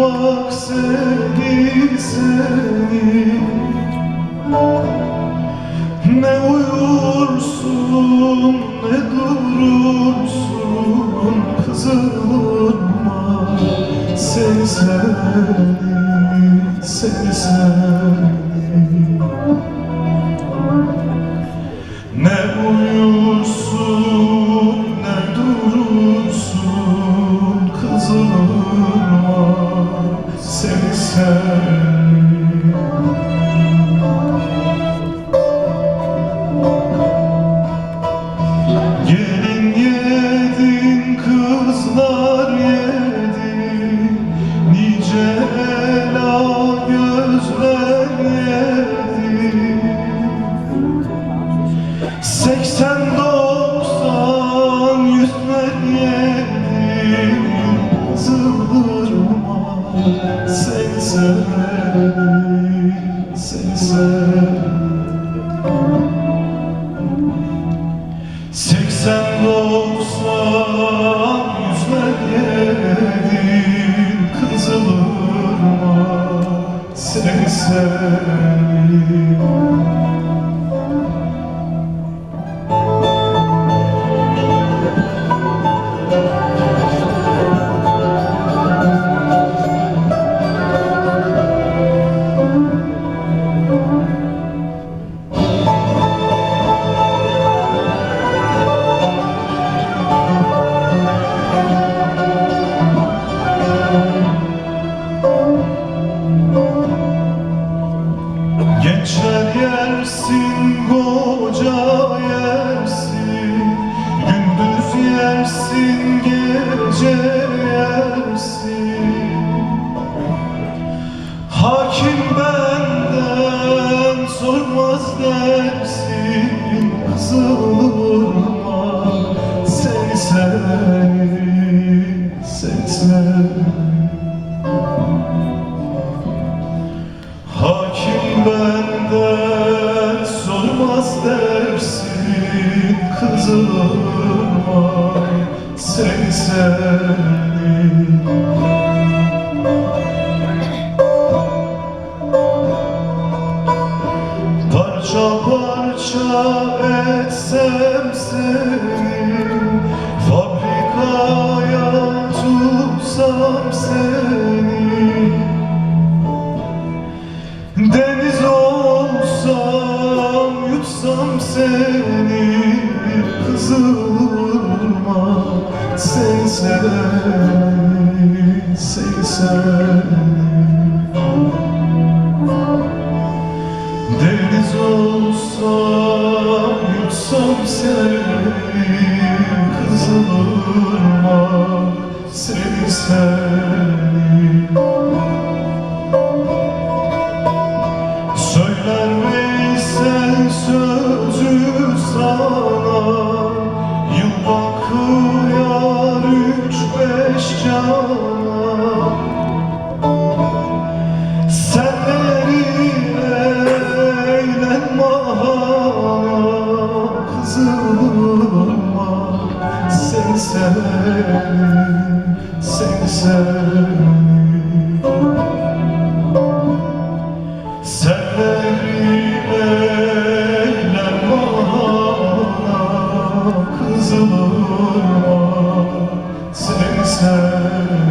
bak sevdim seni Ne uyursun ne durursun Kızılma seni sevdim seni sevdim. Ne uyursun severim Seni Seksen doksan yüzler yedin Kızılırma. Seni severim benden sormaz dersin Kızılırma seni seni Parça parça etsem seni seni seni seni seni Deniz olsam yutsam seni Kızılırma seni severim Seni severim Senleri eğlen mahana Kızılırma seni severim